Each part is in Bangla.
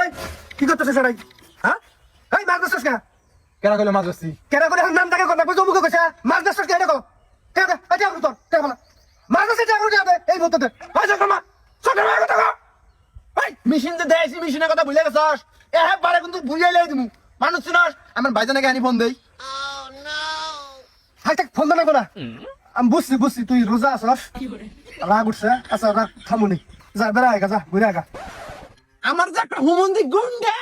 এই কি করতেছিস সেটাই হ্যাঁ এই মাছ ধরছিস কে? কেনা কইলে মাছ ধরছি? কেনা করে নাম তাকে কথা বুঝো মুখে কইছে মাছ ধরছিস কে? দেখো। কে কে এই দেখো তোর কে বলা মাছ ধরছিস দেখো যাবে এই মুহূর্তে এই দেখো মা সকাল বেলা কথা কও। এই মেশিন যে দেয়ছি মেশিনের কথা ভুলে গেছস? এ হ্যাঁ পারে কিন্তু ভুলিয়ে লাই দিমু। মানুষ চিনস আমার ভাইজানকে আনি ফোন দেই। হাই থাক ফোন দানা কোনা আমি বুঝছি বুঝছি তুই রোজা আছস? রাগ উঠছে আচ্ছা রাগ থামুনি। যা বেড়া আয়গা যা ঘুরে আগা আমার একটা হুমন্দি গুন্ডা!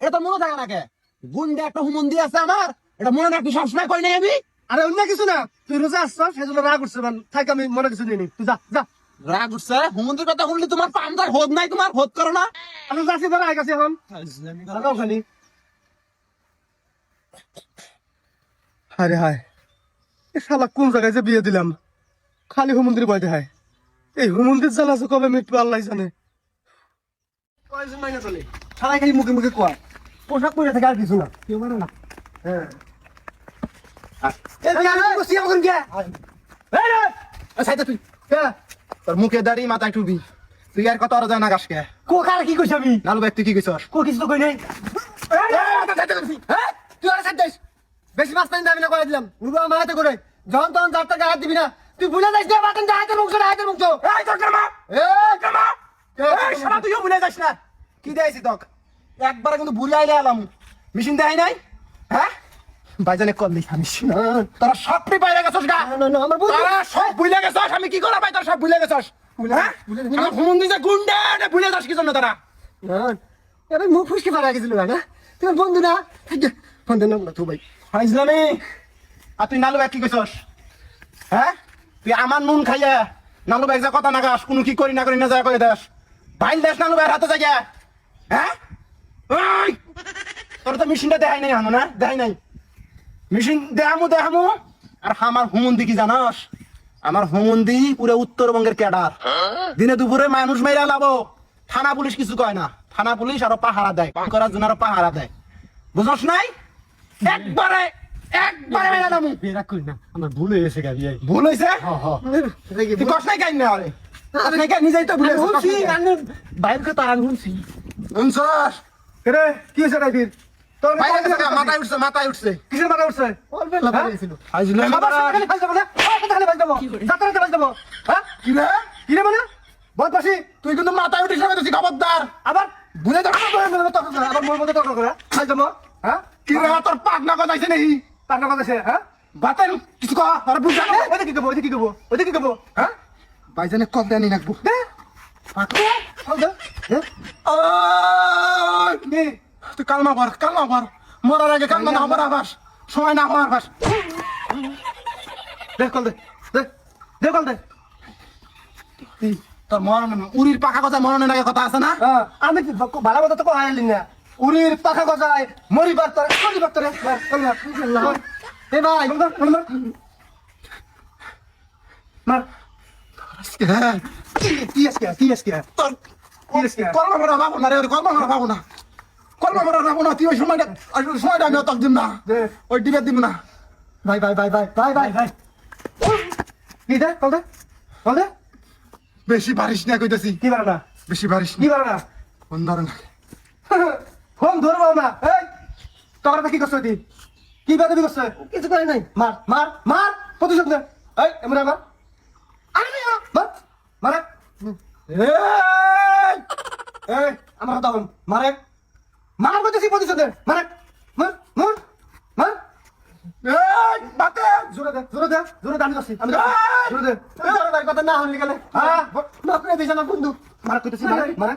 এটা তো মনে থাকে না কে? গুন্ডা একটা হুমন্দি আছে আমার। এটা মনে রাখি সবসময় কই নাই আমি? আরে অন্য কিছু না। তুই রোজা আসছস সেজন্য রাগ উঠছে মানে থাক আমি মনে কিছু নিয়ে নি তুই যা যা। রাগ উঠছে? হুমন্দির কথা শুনলি তোমার পামদার হোদ নাই তোমার? হোদ করো না। আমি যাচ্ছি বেড়া আয়গাছি এখন। খালি আরে হায় এ শালা কোন জায়গায় যে বিয়ে দিলাম? খালি হুমন্দির বয়তে হায়। এই হুমন্দির জ্বালা আছে কবে মৃত্যু আল্লাহ জানে। কয়জন মাইনা চলে। সারাই খালি মুখে মুখে কোয়া। পোশাক পরে থাকে আর কিছু না। কেউ মানে না। হ্যাঁ। কে? এই রে! সাইতে তুই। কে? তোর মুখে দাড়ি মাথায় টুবি তুই আর কত আর জানা গাছকে কো? কার কি কইছ আমি? নালু ব্যক্তি কি কইছস? কো কিছু তো কই নাই। তুই। আর সাথে বেশি মাছ পানি দাবি না করে দিলাম। উড়বা মারাতে করে। যখন তখন হাত দিবি না। তুই ভুলে যাইস না বাটন হাতের মুখ হাতের মুখ এই তোর এই শালা তুইও ভুলে যাস না। কি দেয়ছি তক? একবার কিন্তু ভুলে আইলে আলাম মেশিন দেয় নাই? হ্যাঁ? ভাইজানে কল আমি তোরা সবটি বাইরে গেছস গা। না না আমার বন্ধু তোরা সব ভুলে গেছস। আমি কি করা ভাই? তোরা সব ভুলে গেছস। হ্যাঁ? আমার হুমন্দি যে গুন্ডা এটা ভুলে যাস কি জন্য তারা? না আরে মুখ ফুসকে পারা গেছিল না? তোমার বন্ধু না? দেন না তো ভাই। ইসলামী আর তুই নালু কি কইছস? হ্যাঁ? তুই আমার নুন খাইয়া নালু ব্যাগ যা কথা না গাস কোনো কি করি না করি না যা করে দাস। ভাইল দেশ নালু ব্যাগ হাতে জায়গা। হ্যাঁ? তোর তো মেশিনটা দেখাই নাই হানো না? দেখাই নাই। মেশিন দেখামু দেখামু। আর আমার হুমন্দি কি জানাস? আমার হুমন্দি পুরো উত্তরবঙ্গের ক্যাডার। দিনে দুপুরে মানুষ মেরা লাবো। থানা পুলিশ কিছু কয় না। থানা পুলিশ আরও পাহারা দেয়। করার জন্য আরও পাহারা দেয়। বুঝছ নাই? একবারে একবারে মেরা বেরা কই না আমার ভুল হয়ে গেছে গাবি ভুল রেগে তুই কষ্ট নাই কাই না আরে? আপনি কাই নিজেই তো ভুলে শুনছি আমি বাইরে কথা আর শুনছি। শুনছস রে? কি হয়েছে গেছে মাথায় উঠছে মাথায় উঠছে। কিসের মাথা উঠছে? যাব হ্যাঁ? কি কি মানে বদমাসি তুই কিন্তু মাথায় উঠিস না তুই খবরদার। আবার ভুলে যাস আবার মনে মনে তর্ক করে। করে ফাইল যাব হ্যাঁ? কি রে তোর পাক না কথাইছে নেই তার নাম আছে হ্যাঁ? বাতেন কিছু কহ আর বুঝা কি করব ওইদিকে কি করব ওইদিকে কি করব হ্যাঁ? বাইজানে কল দেনি কি তুই কালমা কর কালমা কর। মরার আগে কালমা না হবার আবাস। সময় না হবার আবাস। দে কল দে। দে। কল দে। তোর মরণ উড়ির পাখা কথা মরণের আগে কথা আছে না? হ্যাঁ। আমি কি ভালো কথা তো হারাইলি না? উড়ির পাখা গজায় মরিবার তোর মরিবার তোর। এ ভাই। মার মার মার হ্যাঁ কি আজকে কি আজকে তোর কি আজকে কলমা মরা ভাবো না রে কলমা মরা ভাবো না কলমা মরা ভাবো না তুই ওই সময়টা ওই সময়টা আমি তক দিম না। ওই ডিবে দিব না ভাই ভাই ভাই ভাই ভাই ভাই ভাই কি দে কল দে কল দে বেশি বারিশ না কইতাছি কি পারে না বেশি বারিশ কি না পারে না ফোন ধরে না ফোন ধরবো না এই তোর কি করছ তুই কি বাদবি করছ কিছু করে নাই মার মার মার প্রতিশোধ নে এই মার মারে। এই আমার বল মারে। মার কইতেছি প্রতিশোধ নে মারে। মার মার মার। এই বাতে জোরে দে জোরে দে জোরে দে আমি করছি আমি করছি। জোরে দে। এই জোরে দে কথা না হলি গেলে। হ্যাঁ মার করে দিছ না বন্ধু। মার কইতেছি মারে মারে।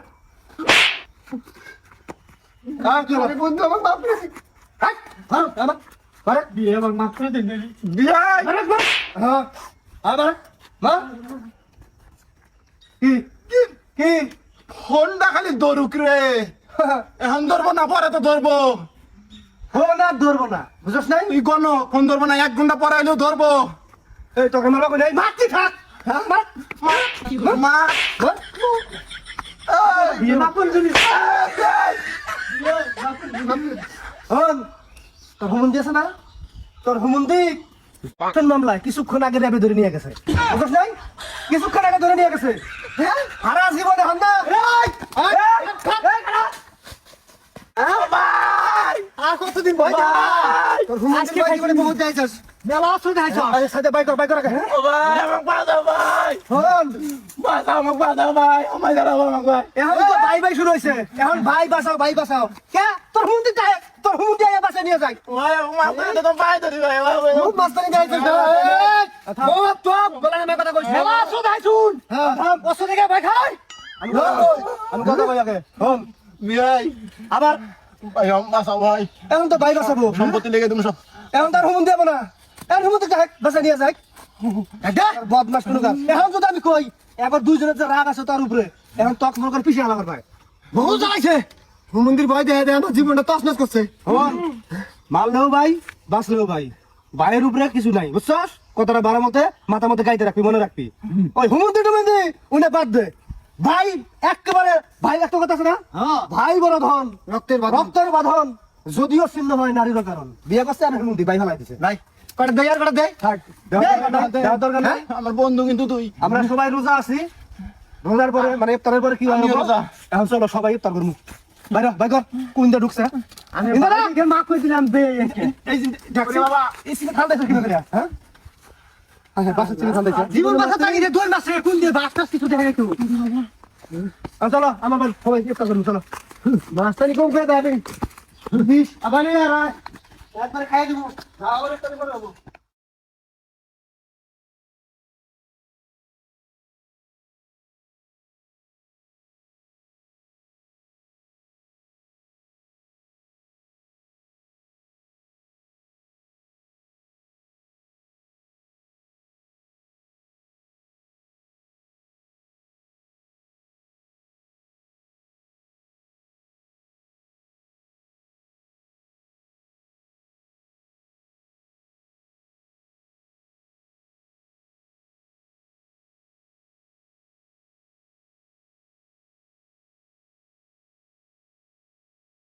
কি হবে বন্ধু আমার দিছি মার মার মারে। বিয়ে আমার মার বিয়ে! মারে মার। হ্যাঁ আবার কি ফোনটা খালি দরুক রে। এখন ধরবো না পরে তো ধরবো ফোন আর ধরবো না বুঝছ নাই? তুই গণ ফোন ধরবো না এক ঘণ্টা পরে হইলেও ধরবো এই তোকে কই নাই মারতি থাক। মার মার তোর হুমন্দি আছে না? তোর হুমন্দি তোর মামলায় কিছুক্ষণ আগে র্যাবে ধরে নিয়ে গেছে। বুঝছ নাই? কিছুক্ষণ আগে ধরে নিয়ে গেছে। হারা জীবনে হন না এতদিন ভয়। তোর জীবনে বহুত। মেলা। আরে সাথে বাইক কর, বাইক কর আগে, হ্যাঁ? ভাই আমাকে বাঁচাও ভাই এখন তো ভাই ভাই শুরু এখন ভাই বাঁচাও ভাই বাঁচাও কে তোর হুমুন্দি যায় তোর হুমুন্দি আয়া বাঁচা নিয়ে যায় ভাই আমাকে তো ভাই ধরি ভাই ভাই খুব মাস্তানি ও, কথা। মেলা। হ্যাঁ, আমি কথা আমি কথা কই আগে। শোন, ভাই আবার? ভাই বাঁচাও ভাই। এখন তো ভাই বাঁচাবো সম্পত্তি লেগে তুমি সব এখন তার হুমুন দেবো না। এখন হুমুন যাক বাঁচা নিয়ে যাক। বদমাস কোনো কাজ এখন যদি আমি কই এবার দুইজনের যে রাগ আছে তার উপরে এখন তক মনে করে পিছিয়ে আলাবার ভাই। বহু জ্বালাইছে হুমন্দির ভয় দেয় দেয় আমার জীবনটা তছনছ করছে। হন মারলেও ভাই বাঁচলেও ভাই। ভাইয়ের উপরে কিছু নাই বুঝছস? কতটা বারো মতে মাথা মতে গাইতে রাখবি মনে রাখবি। ওই হুমন্দি টুমন্দি উনি বাদ দে। ভাই একেবারে ভাই একটা কথা আছে না ভাই বড় ধন রক্তের রক্তের বাঁধন যদিও ছিন্ন হয় নারীর কারণ বিয়ে করছে আর হুমন্দি ভাই ফেলাই দিছে নাই কটা দেয় আর কটা দেয় দরকার নাই আমার বন্ধু কিন্তু তুই আমরা সবাই রোজা আছি রোজার পরে মানে ইফতারের পরে কি হয় রোজা। এখন চলো সবাই ইফতার করব বাইরে বাইর কোন দিয়ে ঢুকছে আমি মা কই দিলাম বে এই যে ঢাকছে বাবা এই সিনে ঠান্ডা কি করে হ্যাঁ আচ্ছা বাসা চিনি ঠান্ডা জীবন বাসা তাগি রে দুই মাসে কোন দিয়ে বাস টাস কিছু দেখা একটু চলো আমার বাড়ি। সবাই ইফতার করুন চলো। মাস্তানি কম করে দেবে আবার একবার খাই দেবো।